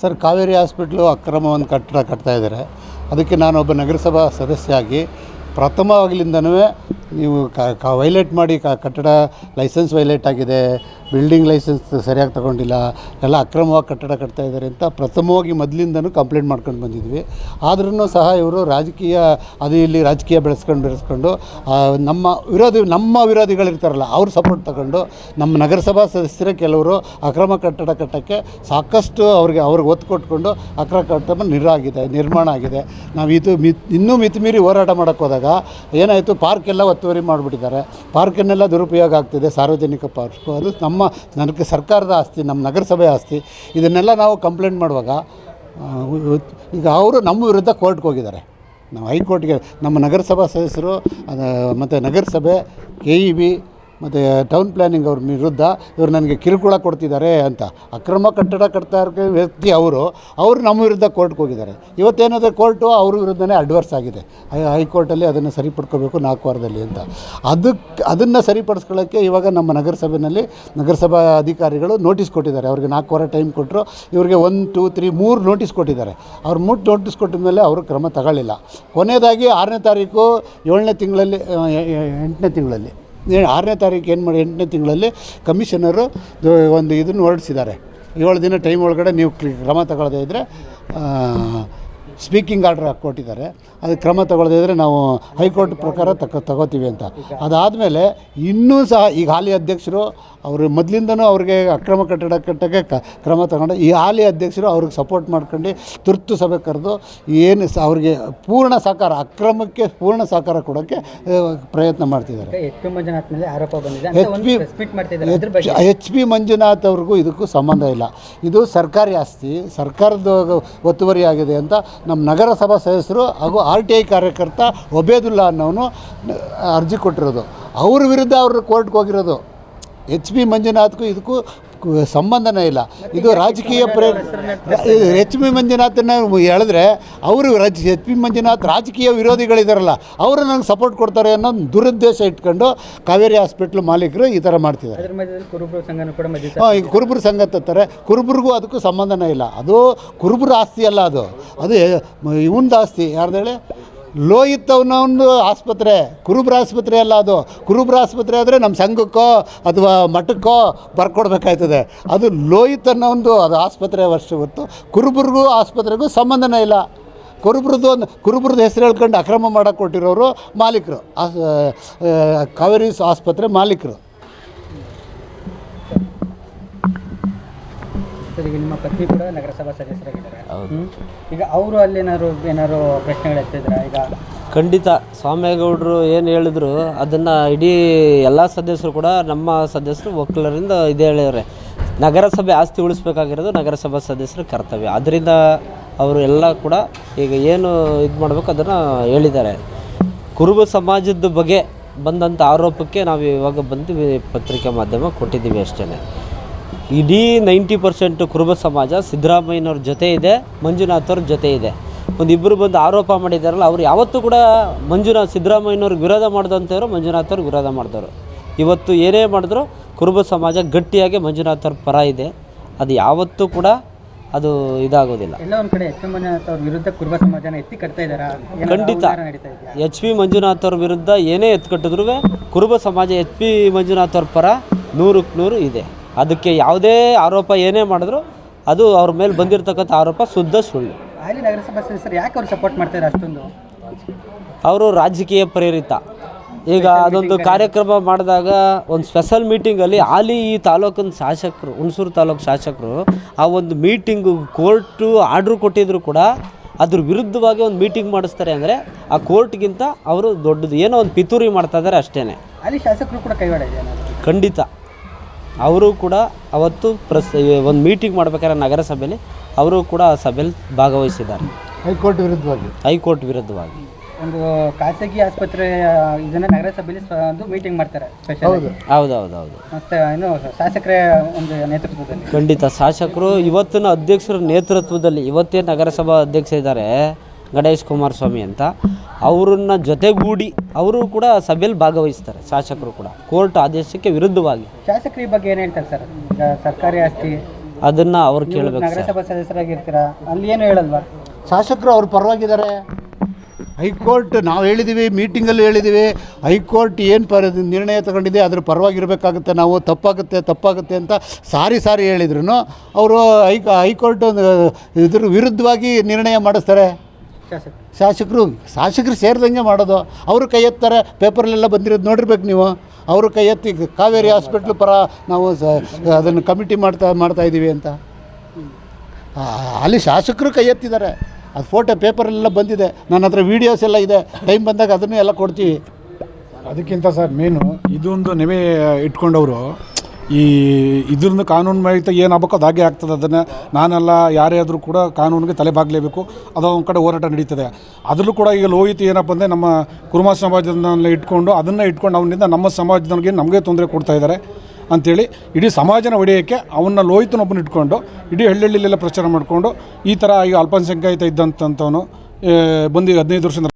Sir Kaveri hospital ಅಕ್ರಮ ಒಂದು ಕಟ್ಟಡ ಕಟ್ತಾ ಇದ್ದಾರೆ. ಅದಕ್ಕೆ ನಾನೊಬ್ಬ ನಗರಸಭಾ ಸದಸ್ಯಾಗಿ ಪ್ರಥಮವಾಗಲಿಂದನೂ ನೀವು ಕ ವೈಲೇಟ್ ಮಾಡಿ ಕ, ಕಟ್ಟಡ ಲೈಸೆನ್ಸ್ ವೈಲೇಟ್ ಆಗಿದೆ ಬಿಲ್ಡಿಂಗ್ ಲೈಸೆನ್ಸ್ ಸರಿಯಾಗಿ ತಗೊಂಡಿಲ್ಲ, ಎಲ್ಲ ಅಕ್ರಮವಾಗಿ ಕಟ್ಟಡ ಕಟ್ತಾ ಇದ್ದಾರೆ ಅಂತ ಪ್ರಥಮವಾಗಿ ಮೊದಲಿಂದನೂ ಕಂಪ್ಲೇಂಟ್ ಮಾಡ್ಕೊಂಡು ಬಂದಿದ್ವಿ. ಆದ್ರೂ ಸಹ ಇವರು ರಾಜಕೀಯ, ಅದು ಇಲ್ಲಿ ರಾಜಕೀಯ ಬೆಳೆಸ್ಕೊಂಡು ಬೆಳೆಸ್ಕೊಂಡು ನಮ್ಮ ವಿರೋಧಿ, ನಮ್ಮ ವಿರೋಧಿಗಳಿರ್ತಾರಲ್ಲ, ಅವ್ರ ಸಪೋರ್ಟ್ ತಗೊಂಡು ನಮ್ಮ ನಗರಸಭಾ ಸದಸ್ಯರೇ ಕೆಲವರು ಅಕ್ರಮ ಕಟ್ಟಡ ಕಟ್ಟೋಕ್ಕೆ ಸಾಕಷ್ಟು ಅವ್ರಿಗೆ ಅವ್ರಿಗೆ ಒತ್ತು ಕೊಟ್ಕೊಂಡು ಅಕ್ರಮ ಕಟ್ಟಡ ನಿರಾಗಿದೆ ನಿರ್ಮಾಣ ಆಗಿದೆ. ನಾವು ಇದು ಮಿತ್, ಇನ್ನೂ ಮಿತಿಮೀರಿ ಹೋರಾಟ ಮಾಡೋಕ್ಕೋದಾಗ ಏನಾಯಿತು ಪಾರ್ಕ್ ಎಲ್ಲ ಒತ್ತುವರಿ ಮಾಡಿಬಿಟ್ಟಿದ್ದಾರೆ. ಪಾರ್ಕನ್ನೆಲ್ಲ ದುರುಪಯೋಗ ಆಗ್ತಿದೆ, ಸಾರ್ವಜನಿಕ ಪಾರ್ಕು. ಅದು ನಮ್ಮ, ನನಗೆ ಸರ್ಕಾರದ ಆಸ್ತಿ, ನಮ್ಮ ನಗರಸಭೆ ಆಸ್ತಿ. ಇದನ್ನೆಲ್ಲ ನಾವು ಕಂಪ್ಲೇಂಟ್ ಮಾಡುವಾಗ ಈಗ ಅವರು ನಮ್ಮ ವಿರುದ್ಧ ಕೋರ್ಟ್ಗೆ ಹೋಗಿದ್ದಾರೆ. ನಾವು ಹೈಕೋರ್ಟ್ಗೆ, ನಮ್ಮ ನಗರಸಭಾ ಸದಸ್ಯರು ಮತ್ತು ನಗರಸಭೆ, ಕೆ ಇ ಬಿ ಮತ್ತು ಟೌನ್ ಪ್ಲ್ಯಾನಿಂಗ್ ಅವ್ರ ವಿರುದ್ಧ ಇವರು ನನಗೆ ಕಿರುಕುಳ ಕೊಡ್ತಿದ್ದಾರೆ ಅಂತ. ಅಕ್ರಮ ಕಟ್ಟಡ ಕಟ್ತಾ ವ್ಯಕ್ತಿ ಅವರು ಅವರು ನಮ್ಮ ವಿರುದ್ಧ ಕೋರ್ಟ್ಗೆ ಹೋಗಿದ್ದಾರೆ. ಇವತ್ತೇನಾದರೆ ಕೋರ್ಟು ಅವ್ರ ವಿರುದ್ಧನೇ ಅಡ್ವರ್ಸ್ ಆಗಿದೆ. ಹೈಕೋರ್ಟಲ್ಲಿ ಅದನ್ನು ಸರಿಪಡ್ಕೋಬೇಕು ನಾಲ್ಕು ವಾರದಲ್ಲಿ ಅಂತ. ಅದಕ್ಕೆ ಅದನ್ನು ಸರಿಪಡಿಸ್ಕೊಳ್ಳೋಕ್ಕೆ ಇವಾಗ ನಮ್ಮ ನಗರಸಭೆಯಲ್ಲಿ ನಗರಸಭಾ ಅಧಿಕಾರಿಗಳು ನೋಟಿಸ್ ಕೊಟ್ಟಿದ್ದಾರೆ. ಅವ್ರಿಗೆ ನಾಲ್ಕು ವಾರ ಟೈಮ್ ಕೊಟ್ಟರು ಇವರಿಗೆ ಒನ್ ಟೂ ತ್ರೀ ಮೂರು ನೋಟಿಸ್ ಕೊಟ್ಟಿದ್ದಾರೆ. ಅವ್ರು ಮೂರು ನೋಟಿಸ್ ಕೊಟ್ಟಿದ ಮೇಲೆ ಅವರು ಕ್ರಮ ತಗೊಳ್ಳಿಲ್ಲ. ಕೊನೆಯದಾಗಿ ಆರನೇ ತಾರೀಕು ಏಳನೇ ತಿಂಗಳಲ್ಲಿ ಎಂಟನೇ ತಿಂಗಳಲ್ಲಿ. ಆರನೇ ತಾರೀಕು ಏನು ಮಾಡಿ ಎಂಟನೇ ತಿಂಗಳಲ್ಲಿ ಕಮಿಷನರು ಒಂದು ಇದನ್ನು ಹೊರಡಿಸಿದ್ದಾರೆ. ಏಳು ದಿನ ಟೈಮ್ ಒಳಗಡೆ ನೀವು ಕ್ರಮ ತಗೊಳ್ಳದೇ ಇದ್ದರೆ ಸ್ಪೀಕಿಂಗ್ ಆರ್ಡ್ರ್ ಕೊಟ್ಟಿದ್ದಾರೆ ಅದು ಕ್ರಮ ತಗೊಳ್ಳದೇ ಇದ್ದರೆ ನಾವು ಹೈಕೋರ್ಟ್ ಪ್ರಕಾರ ತಗೋ ತಗೋತೀವಿ ಅಂತ. ಅದಾದಮೇಲೆ ಇನ್ನೂ ಸಹ ಈಗ ಹಾಲಿ ಅಧ್ಯಕ್ಷರು ಅವರು ಮೊದಲಿಂದನೂ ಅವ್ರಿಗೆ ಅಕ್ರಮ ಕಟ್ಟಡ ಕಟ್ಟಕ್ಕೆ ಕ್ರಮ ತಗೊಂಡು ಈ ಹಾಲಿ ಅಧ್ಯಕ್ಷರು ಅವ್ರಿಗೆ ಸಪೋರ್ಟ್ ಮಾಡ್ಕೊಂಡು ತುರ್ತು ಸಭೆ ಕರೆದು ಏನು ಸ ಅವ್ರಿಗೆ ಪೂರ್ಣ ಸಹಕಾರ ಅಕ್ರಮಕ್ಕೆ ಪೂರ್ಣ ಸಹಕಾರ ಕೊಡೋಕ್ಕೆ ಪ್ರಯತ್ನ ಮಾಡ್ತಿದ್ದಾರೆ. ಎಚ್ ಪಿ ಮಂಜುನಾಥ್ ಅವ್ರಿಗೂ ಇದಕ್ಕೂ ಸಂಬಂಧ ಇಲ್ಲ. ಇದು ಸರ್ಕಾರಿ ಆಸ್ತಿ ಸರ್ಕಾರದ ಒತ್ತುವರಿ ಆಗಿದೆ ಅಂತ ನಮ್ಮ ನಗರಸಭಾ ಸದಸ್ಯರು ಹಾಗೂ ಆರ್ ಟಿ ಐ ಕಾರ್ಯಕರ್ತ ಒಬೇದುಲ್ಲಾ ಅನ್ನೋನು ಅರ್ಜಿ ಕೊಟ್ಟಿರೋದು. ಅವ್ರ ವಿರುದ್ಧ ಅವರು ಕೋರ್ಟ್ಗೆ ಹೋಗಿರೋದು. ಎಚ್ ಬಿ ಮಂಜುನಾಥ್ಗೂ ಇದಕ್ಕೂ ಸಂಬಂಧನೇ ಇಲ್ಲ. ಇದು ರಾಜಕೀಯ ಪ್ರೇರ ಎಚ್ ಪಿ ಮಂಜುನಾಥನ್ನ ಹೇಳಿದ್ರೆ ಅವರು ರಾಜ್ ಎಚ್ ಪಿ ಮಂಜುನಾಥ್ ರಾಜಕೀಯ ವಿರೋಧಿಗಳಿದಾರಲ್ಲ ಅವರು ನಂಗೆ ಸಪೋರ್ಟ್ ಕೊಡ್ತಾರೆ ಅನ್ನೋ ದುರುದ್ದೇಶ ಇಟ್ಕೊಂಡು ಕಾವೇರಿ ಹಾಸ್ಪಿಟ್ಲ್ ಮಾಲೀಕರು ಈ ಥರ ಮಾಡ್ತಿದ್ದಾರೆ. ಹಾಂ ಈಗ ಕುರುಬರು ಸಂಘ ತತ್ತಾರೆ ಕುರುಬರಿಗೂ ಅದಕ್ಕೂ ಸಂಬಂಧನೇ ಇಲ್ಲ. ಅದು ಕುರುಬರ ಆಸ್ತಿ ಅಲ್ಲ ಅದು. ಅದು ಇವಂದು ಆಸ್ತಿ. ಯಾರ್ದು ಹೇಳಿ? ಲೋಹಿತ್ ಅನ್ನೋ ಒಂದು ಆಸ್ಪತ್ರೆ, ಕುರುಬ್ರ ಆಸ್ಪತ್ರೆ ಅಲ್ಲ ಅದು. ಕುರುಬ್ರ ಆಸ್ಪತ್ರೆ ಆದರೆ ನಮ್ಮ ಸಂಘಕ್ಕೋ ಅಥವಾ ಮಠಕ್ಕೋ ಬರ್ಕೊಡ್ಬೇಕಾಯ್ತದೆ. ಅದು ಲೋಹಿತ್ ಅನ್ನೋ ಒಂದು, ಅದು ಆಸ್ಪತ್ರೆ ವರ್ಷ ಹೊತ್ತು ಕುರುಬ್ರಿಗೂ ಆಸ್ಪತ್ರೆಗೂ ಸಂಬಂಧನೇ ಇಲ್ಲ. ಕುರುಬ್ರದ್ದು ಒಂದು, ಕುರುಬ್ರದ್ದು ಹೆಸರು ಹೇಳ್ಕೊಂಡು ಅಕ್ರಮ ಮಾಡೋಕೆ ಕೊಟ್ಟಿರೋರು ಮಾಲೀಕರು. ಕಾವೇರಿ ಆಸ್ಪತ್ರೆ ಮಾಲೀಕರು. ಸರ್ ಈಗ ನಿಮ್ಮ ಪತ್ನಿ ಕೂಡ ನಗರಸಭಾ ಸದಸ್ಯರಾಗಿದ್ದಾರೆ. ಈಗ ಅವರು ಅಲ್ಲಿ ಏನಾದ್ರು ಏನಾದ್ರು ಪ್ರಶ್ನೆಗಳು ಎತ್ತಿದ್ರ? ಈಗ ಖಂಡಿತ. ಸ್ವಾಮೇಗೌಡರು ಏನು ಹೇಳಿದ್ರು ಅದನ್ನು ಇಡೀ ಎಲ್ಲ ಸದಸ್ಯರು ಕೂಡ ನಮ್ಮ ಸದಸ್ಯರು ಒಕ್ಕಲರಿಂದ ಇದೇ ಹೇಳಿದ್ದಾರೆ. ನಗರಸಭೆ ಆಸ್ತಿ ಉಳಿಸ್ಬೇಕಾಗಿರೋದು ನಗರಸಭಾ ಸದಸ್ಯರ ಕರ್ತವ್ಯ. ಅದರಿಂದ ಅವರು ಎಲ್ಲ ಕೂಡ ಈಗ ಏನು ಇದು ಮಾಡಬೇಕು ಅದನ್ನು ಹೇಳಿದ್ದಾರೆ. ಕುರುಬ ಸಮಾಜದ ಬಗ್ಗೆ ಬಂದಂಥ ಆರೋಪಕ್ಕೆ ನಾವು ಇವಾಗ ಬಂದು ಪತ್ರಿಕಾ ಮಾಧ್ಯಮ ಕೊಟ್ಟಿದ್ದೀವಿ ಅಷ್ಟೇ ಇಡೀ ನೈಂಟಿ ಪರ್ಸೆಂಟ್ ಕುರುಬ ಸಮಾಜ ಸಿದ್ದರಾಮಯ್ಯನವ್ರ ಜೊತೆ ಇದೆ ಮಂಜುನಾಥವ್ರ ಅವ್ರ ಜೊತೆ ಇದೆ. ಒಂದು ಇಬ್ಬರು ಬಂದು ಆರೋಪ ಮಾಡಿದಾರಲ್ಲ ಅವ್ರು ಯಾವತ್ತೂ ಕೂಡ ಮಂಜುನಾಥ್ ಸಿದ್ದರಾಮಯ್ಯನವ್ರಿಗೆ ವಿರೋಧ ಮಾಡಿದಂಥವ್ರು ಮಂಜುನಾಥ್ ಅವ್ರಿಗೆ ವಿರೋಧ ಮಾಡಿದವರು. ಇವತ್ತು ಏನೇ ಮಾಡಿದ್ರು ಕುರುಬ ಸಮಾಜ ಗಟ್ಟಿಯಾಗಿ ಮಂಜುನಾಥವ್ರ ಪರ ಇದೆ. ಅದು ಯಾವತ್ತೂ ಕೂಡ ಅದು ಇದಾಗೋದಿಲ್ಲ. ಎಲ್ಲ ಒಂದ್ ಕಡೆ ಎಚ್ ಪಿ ಮಂಜುನಾಥ್ ಅವ್ರ ವಿರುದ್ಧ ಕುರುಬ ಸಮಾಜನ ಎತ್ತಿ ಕಟ್ತಾ ಖಂಡಿತ. ಎಚ್ ಪಿ ಮಂಜುನಾಥ್ ಅವ್ರ ವಿರುದ್ಧ ಏನೇ ಎತ್ಕಟ್ಟಿದ್ರು ಕುರುಬ ಸಮಾಜ ಎಚ್ ಪಿ ಮಂಜುನಾಥ್ ಅವ್ರ ಪರ ನೂರಕ್ಕೆ ನೂರು ಇದೆ. ಅದಕ್ಕೆ ಯಾವುದೇ ಆರೋಪ ಏನೇ ಮಾಡಿದ್ರು ಅದು ಅವ್ರ ಮೇಲೆ ಬಂದಿರತಕ್ಕಂಥ ಆರೋಪ ಶುದ್ಧ ಸುಳ್ಳು. ಹಾಲಿ ನಗರಸಭಾ ಸದಸ್ಯರು ಯಾಕೆ ಅವ್ರು ಸಪೋರ್ಟ್ ಮಾಡ್ತಾರೆ ಅಷ್ಟೊಂದು? ಅವರು ರಾಜಕೀಯ ಪ್ರೇರಿತ. ಈಗ ಅದೊಂದು ಕಾರ್ಯಕ್ರಮ ಮಾಡಿದಾಗ ಒಂದು ಸ್ಪೆಷಲ್ ಮೀಟಿಂಗಲ್ಲಿ ಆಲಿ ಈ ತಾಲೂಕಿನ ಶಾಸಕರು ಹುಣಸೂರು ತಾಲೂಕು ಶಾಸಕರು ಆ ಒಂದು ಮೀಟಿಂಗು ಕೋರ್ಟು ಆರ್ಡ್ರ್ ಕೊಟ್ಟಿದ್ರು ಕೂಡ ಅದ್ರ ವಿರುದ್ಧವಾಗಿ ಒಂದು ಮೀಟಿಂಗ್ ಮಾಡಿಸ್ತಾರೆ ಅಂದರೆ ಆ ಕೋರ್ಟ್ಗಿಂತ ಅವರು ದೊಡ್ಡದು. ಏನೋ ಒಂದು ಪಿತೂರಿ ಮಾಡ್ತಾ ಇದ್ದಾರೆ ಅಷ್ಟೇ ಅಲ್ಲಿ ಶಾಸಕರು ಕೂಡ ಕೈವಾಡ ಖಂಡಿತ. ಅವರು ಕೂಡ ಅವತ್ತು ಪ್ರಸ್ ಒಂದು ಮೀಟಿಂಗ್ ಮಾಡ್ಬೇಕಾದ್ರೆ ನಗರಸಭೆಯಲ್ಲಿ ಅವರು ಕೂಡ ಆ ಸಭೆಯಲ್ಲಿ ಭಾಗವಹಿಸಿದ್ದಾರೆ. ಹೈಕೋರ್ಟ್ ವಿರುದ್ಧವಾಗಿ? ಹೈಕೋರ್ಟ್ ವಿರುದ್ಧವಾಗಿ. ಒಂದು ಖಾಸಗಿ ಆಸ್ಪತ್ರೆ ಇದನ್ನ ನಗರಸಭೆಯಲ್ಲಿ ಸ್ವ- ಒಂದು ಮೀಟಿಂಗ್ ಮಾಡ್ತಾರೆ ಸ್ಪೆಷಲ್ ಹೌದು. ಹೌದು ಮತ್ತೆ ಏನು ಶಾಸಕರ ಒಂದು ನೇತೃತ್ವದಲ್ಲಿ. ಖಂಡಿತ. ಶಾಸಕರು ಇವತ್ತಿನ ಅಧ್ಯಕ್ಷರ ನೇತೃತ್ವದಲ್ಲಿ ಇವತ್ತೇ ನಗರಸಭಾ ಅಧ್ಯಕ್ಷ ಇದ್ದಾರೆ. ಗಣೇಶ್ ಕುಮಾರಸ್ವಾಮಿ ಅಂತ ಅವರನ್ನ ಜೊತೆಗೂಡಿ ಅವರು ಕೂಡ ಸಭೆಯಲ್ಲಿ ಭಾಗವಹಿಸ್ತಾರೆ ಶಾಸಕರು ಕೂಡ. ಕೋರ್ಟ್ ಆದೇಶಕ್ಕೆ ವಿರುದ್ಧವಾಗಿ. ಶಾಸಕರ ಈ ಬಗ್ಗೆ ಏನು ಹೇಳ್ತಾರೆ ಸರ್? ಈಗ ಸರ್ಕಾರಿ ಆಸ್ತಿ ಅದನ್ನು ಅವ್ರು ಕೇಳಬೇಕು ಸರ್. ನಗರಸಭಾ ಸದಸ್ಯರಾಗಿರ್ತೀರಾ? ಅಲ್ಲಿ ಏನು ಹೇಳಲ್ವಾ? ಶಾಸಕರು ಅವ್ರ ಪರವಾಗಿದ್ದಾರೆ. ಹೈಕೋರ್ಟ್ ನಾವು ಹೇಳಿದ್ದೀವಿ ಮೀಟಿಂಗಲ್ಲಿ ಹೇಳಿದ್ದೀವಿ ಹೈಕೋರ್ಟ್ ಏನು ಪರ ನಿರ್ಣಯ ತಗೊಂಡಿದೆ ಅದ್ರ ಪರವಾಗಿರಬೇಕಾಗುತ್ತೆ. ನಾವು ತಪ್ಪಾಗುತ್ತೆ ತಪ್ಪಾಗುತ್ತೆ ಅಂತ ಸಾರಿ ಸಾರಿ ಹೇಳಿದ್ರು ಅವರು ಹೈ ಹೈಕೋರ್ಟ್ ಇದ್ರ ವಿರುದ್ಧವಾಗಿ ನಿರ್ಣಯ ಮಾಡಿಸ್ತಾರೆ. ಶಾಸಕರು. ಶಾಸಕರು ಸೇರಿದಂಗೆ ಮಾಡೋದು. ಅವರು ಕೈ ಎತ್ತಾರೆ ಪೇಪರ್ಲೆಲ್ಲ ಬಂದಿರೋದು ನೋಡಿರ್ಬೇಕು ನೀವು. ಅವರು ಕೈ ಎತ್ತಿ ಕಾವೇರಿ ಹಾಸ್ಪಿಟ್ಲ್ ಪರ ನಾವು ಸ ಅದನ್ನು ಕಮಿಟಿ ಮಾಡ್ತಾ ಮಾಡ್ತಾ ಇದ್ದೀವಿ ಅಂತ. ಆ, ಅಲ್ಲಿ ಶಾಸಕರು ಕೈ ಎತ್ತಿದ್ದಾರೆ. ಅದು ಫೋಟೋ ಪೇಪರಲ್ಲೆಲ್ಲ ಬಂದಿದೆ. ನನ್ನ ಹತ್ರ ವೀಡಿಯೋಸ್ ಎಲ್ಲ ಇದೆ. ಟೈಮ್ ಬಂದಾಗ ಅದನ್ನು ಎಲ್ಲ ಕೊಡ್ತೀವಿ. ಅದಕ್ಕಿಂತ ಸರ್ ಮೇನು ಇದೊಂದು ನೆವೆ ಇಟ್ಕೊಂಡವರು. ಈ ಇದರಿಂದ ಕಾನೂನು ಮಾಹಿತಿ ಏನು ಆಗ್ಬೇಕು ಅದು ಆಗ್ತದೆ. ಅದನ್ನು ನಾನೆಲ್ಲ ಯಾರೇ ಆದರೂ ಕೂಡ ಕಾನೂನಿಗೆ ತಲೆ ಬಾಗಲೇಬೇಕು. ಅದು ಒಂದು ಕಡೆ ಹೋರಾಟ ನಡೀತದೆ. ಅದರಲ್ಲೂ ಕೂಡ ಈಗ ಲೋಹಿತ ಏನಪ್ಪ ಅಂದರೆ ನಮ್ಮ ಕುರುಮ ಸಮಾಜದನ್ನೆಲ್ಲ ಇಟ್ಕೊಂಡು ಅದನ್ನು ಇಟ್ಕೊಂಡು ಅವನಿಂದ ನಮ್ಮ ಸಮಾಜದವ್ರಿಗೆ ನಮಗೆ ತೊಂದರೆ ಕೊಡ್ತಾ ಇದ್ದಾರೆ ಅಂಥೇಳಿ ಇಡೀ ಸಮಾಜನ ಒಡೆಯೋಕ್ಕೆ ಅವನ್ನ ಲೋಹಿತನೊಬ್ಬನ ಇಟ್ಕೊಂಡು ಇಡೀ ಹಳ್ಳಿಹಳ್ಳಿಲೆಲ್ಲ ಪ್ರಚಾರ ಮಾಡಿಕೊಂಡು ಈ ಥರ ಈಗ ಅಲ್ಪಸಂಖ್ಯಾತ ಇದ್ದಂಥವನು ಬಂದು ಹದಿನೈದು ವರ್ಷದಿಂದ